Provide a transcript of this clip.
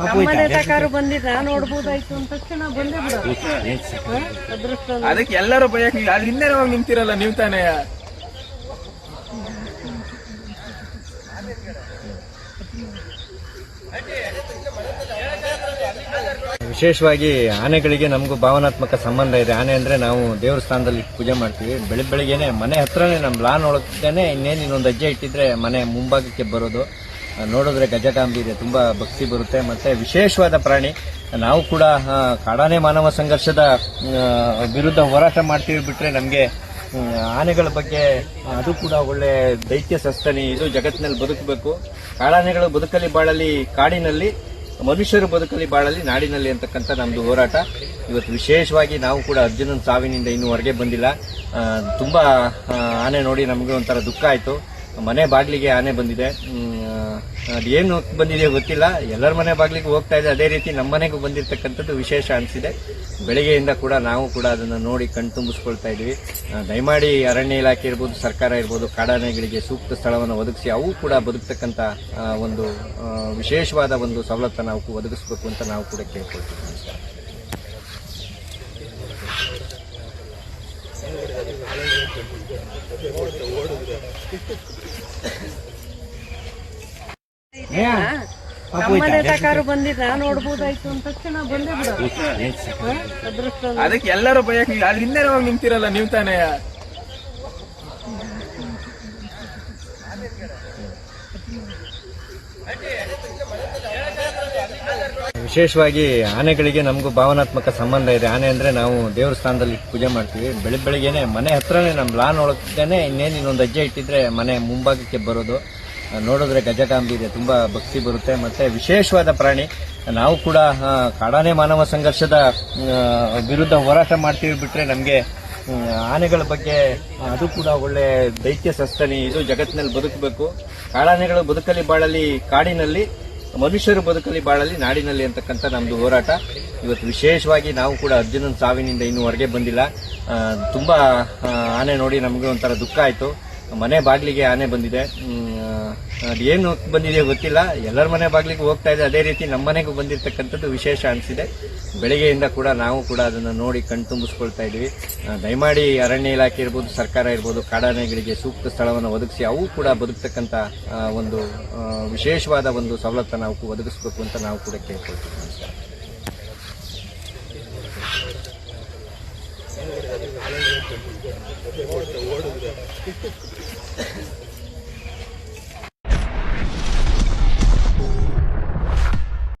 ನಮ್ಮನೆ ತಕಾರು ಬಂದಿದ್ದ ನೋಡ್ಬೋದಾಯ್ತು ಅಂದ ತಕ್ಷಣ ಬಂದೇ ಬಿಡೋದು ಅದೃಷ್ಟ ಅದಕ್ಕೆ ಎಲ್ಲರೂ ಬಯಕ್ ಅದ್ರ ಹಿಂದೆ ಹೋಗಿ ನಿಂತಿರಲ್ಲ ನೀವು ತಾನೇ. ವಿಶೇಷವಾಗಿ ಆನೆಗಳಿಗೆ ನಮಗೂ ಭಾವನಾತ್ಮಕ ಸಂಬಂಧ ಇದೆ. ಆನೆ ಅಂದ್ರೆ ನಾವು ದೇವ್ರ ಸ್ಥಾನದಲ್ಲಿ ಪೂಜೆ ಮಾಡ್ತೀವಿ. ಬೆಳಿಗ್ಗೆ ಬೆಳಿಗ್ಗೆನೆ ಮನೆ ಹತ್ರನೇ ನಮ್ಮ ಲಾನ್ ಒಳಗೇನೆ ಇನ್ನೇನು ಇನ್ನೊಂದು ಅಜ್ಜೆ ಇಟ್ಟಿದ್ರೆ ಮನೆ ಮುಂಭಾಗಕ್ಕೆ ಬರೋದು. ಆ, ಗಜಟಾಂಬಿ ಇದೆ. ತುಂಬಾ ಭಕ್ತಿ ಬರುತ್ತೆ. ಮತ್ತೆ ವಿಶೇಷವಾದ ಪ್ರಾಣಿ ನಾವು ಕೂಡ ಕಾಡಾನೆ ಮಾನವ ಸಂಘರ್ಷದ ವಿರುದ್ಧ ಹೋರಾಟ ಮಾಡ್ತೀವಿ ಬಿಟ್ರೆ ನಮಗೆ ಆನೆಗಳ ಬಗ್ಗೆ ಅದು ಕೂಡ ಒಳ್ಳೆ ದೈತ್ಯ ಸಸ್ತನಿ. ಇದು ಜಗತ್ತಿನಲ್ಲಿ ಬದುಕಬೇಕು. ಕಾಡಾನೆಗಳು ಬದುಕಲಿ ಬಾಳಲಿ ಕಾಡಿನಲ್ಲಿ ಮನುಷ್ಯರು ಬದುಕಲಿ ಬಾಳಲಿ ನಾಡಿನಲ್ಲಿ ಅಂತಕ್ಕಂಥ ನಮ್ಮದು ಹೋರಾಟ. ಇವತ್ತು ವಿಶೇಷವಾಗಿ ನಾವು ಕೂಡ ಅರ್ಜುನನ ಸಾವಿನಿಂದ ಇನ್ನೂ ಹೊರಗೆ ಬಂದಿಲ್ಲ. ತುಂಬಾ ಆನೆ ನೋಡಿ ನಮಗೂ ಒಂಥರ ದುಃಖ ಆಯ್ತು. ಮನೆ ಬಾಗ್ಲಿಗೆ ಆನೆ ಬಂದಿದೆ. ಅದೇನು ಬಂದಿದೆ ಗೊತ್ತಿಲ್ಲ. ಎಲ್ಲರ ಮನೆ ಬಾಗ್ಲಿಗೆ ಹೋಗ್ತಾ ಇದೆ ಅದೇ ರೀತಿ ನಮ್ಮ ಮನೆಗೂ ಬಂದಿರತಕ್ಕಂಥದ್ದು ವಿಶೇಷ ಅನಿಸಿದೆ. ಬೆಳಗ್ಗೆಯಿಂದ ಕೂಡ ನಾವು ಕೂಡ ಅದನ್ನು ನೋಡಿ ಕಣ್ತುಂಬಿಸ್ಕೊಳ್ತಾ ಇದ್ವಿ. ದಯಮಾಡಿ ಅರಣ್ಯ ಇಲಾಖೆ ಇರ್ಬೋದು, ಸರ್ಕಾರ ಇರ್ಬೋದು, ಕಾಡಾನೆಗಳಿಗೆ ಸೂಕ್ತ ಸ್ಥಳವನ್ನು ಒದಗಿಸಿ ಅವು ಕೂಡ ಬದುಕ್ತಕ್ಕಂಥ ಒಂದು ವಿಶೇಷವಾದ ಒಂದು ಸವಲತ್ತನ್ನು ನಾವು ಒದಗಿಸ್ಬೇಕು ಅಂತ ನಾವು ಕೂಡ ಕೇಳ್ಕೊಳ್ತೀವಿ ನಮ್ಮನೆ ತಕಾರು ಬಂದಿದ್ದ ನೋಡ್ಬೋದಾಯ್ತು ಅಂತ ತಕ್ಷಣ ಬಂದೇ ಬಿಡ? ಅದೃಷ್ಟ ಅದಕ್ಕೆ ಎಲ್ಲರೂ ಬಯಕ್ ಅಲ್ಲಿ ಹಿಂದೆ ಹೋಗಿ ನಿಂತಿರಲ್ಲ ನೀವು ತಾನೇ. ವಿಶೇಷವಾಗಿ ಆನೆಗಳಿಗೆ ನಮಗೂ ಭಾವನಾತ್ಮಕ ಸಂಬಂಧ ಇದೆ. ಆನೆ ಅಂದ್ರೆ ನಾವು ದೇವ್ರ ಸ್ಥಾನದಲ್ಲಿ ಪೂಜೆ ಮಾಡ್ತೀವಿ. ಬೆಳಿಗ್ಗೆ ಬೆಳಿಗ್ಗೆನೆ ಮನೆ ಹತ್ರನೇ ನಮ್ಮ ಲಾನ್ ಒಳಗೇನೆ ಇನ್ನೇನು ಇನ್ನೊಂದು ಅಜ್ಜೆ ಇಟ್ಟಿದ್ರೆ ಮನೆ ಮುಂಭಾಗಕ್ಕೆ ಬರೋದು. ಆ, ಗಜಕಾಂಬಿ ಇದೆ ತುಂಬಾ ಭಕ್ತಿ ಬರುತ್ತೆ. ಮತ್ತೆ ವಿಶೇಷವಾದ ಪ್ರಾಣಿ ನಾವು ಕೂಡ ಕಾಡಾನೆ ಮಾನವ ಸಂಘರ್ಷದ ವಿರುದ್ಧ ಹೋರಾಟ ಮಾಡ್ತೀವಿ ಬಿಟ್ರೆ ನಮಗೆ ಆನೆಗಳ ಬಗ್ಗೆ ಅದು ಕೂಡ ಒಳ್ಳೆ ದೈತ್ಯ ಸಸ್ತನಿ. ಇದು ಜಗತ್ತಿನಲ್ಲಿ ಬದುಕಬೇಕು. ಕಾಡಾನೆಗಳು ಬದುಕಲಿ ಬಾಳಲಿ ಕಾಡಿನಲ್ಲಿ ಮನುಷ್ಯರು ಬದುಕಲಿ ಬಾಳಲಿ ನಾಡಿನಲ್ಲಿ ಅಂತಕ್ಕಂಥ ನಮ್ಮದು ಹೋರಾಟ. ಇವತ್ತು ವಿಶೇಷವಾಗಿ ನಾವು ಕೂಡ ಅರ್ಜುನನ ಸಾವಿನಿಂದ ಇನ್ನೂ ಹೊರಗೆ ಬಂದಿಲ್ಲ. ತುಂಬಾ ಆನೆ ನೋಡಿ ನಮಗೆ ಒಂಥರ ದುಃಖ ಆಯ್ತು. ಮನೆ ಬಾಗ್ಲಿಗೆ ಆನೆ ಬಂದಿದೆ. ಅದೇನು ಬಂದಿದೆ ಗೊತ್ತಿಲ್ಲ. ಎಲ್ಲರ ಮನೆ ಬಾಗ್ಲಿಗೆ ಹೋಗ್ತಾ ಇದೆ. ಅದೇ ರೀತಿ ನಮ್ಮ ಮನೆಗೂ ಬಂದಿರತಕ್ಕಂಥದ್ದು ವಿಶೇಷ ಅನಿಸಿದೆ. ಬೆಳಗ್ಗೆಯಿಂದ ಕೂಡ ನಾವು ಕೂಡ ಅದನ್ನು ನೋಡಿ ಕಣ್ತುಂಬಿಸ್ಕೊಳ್ತಾ ಇದ್ವಿ ದಯಮಾಡಿ ಅರಣ್ಯ ಇಲಾಖೆ ಇರ್ಬೋದು, ಸರ್ಕಾರ ಇರ್ಬೋದು, ಕಾಡಾನೆಗಳಿಗೆ ಸೂಕ್ತ ಸ್ಥಳವನ್ನು ಒದಗಿಸಿ ಅವು ಕೂಡ ಬದುಕ್ತಕ್ಕಂಥ ಒಂದು ವಿಶೇಷವಾದ ಒಂದು ಸವಲತ್ತನ್ನು ನಾವು ಒದಗಿಸ್ಬೇಕು ಅಂತ ನಾವು ಕೂಡ ಕೇಳ್ಕೊಳ್ತೀವಿ. ನಮಸ್ಕಾರ.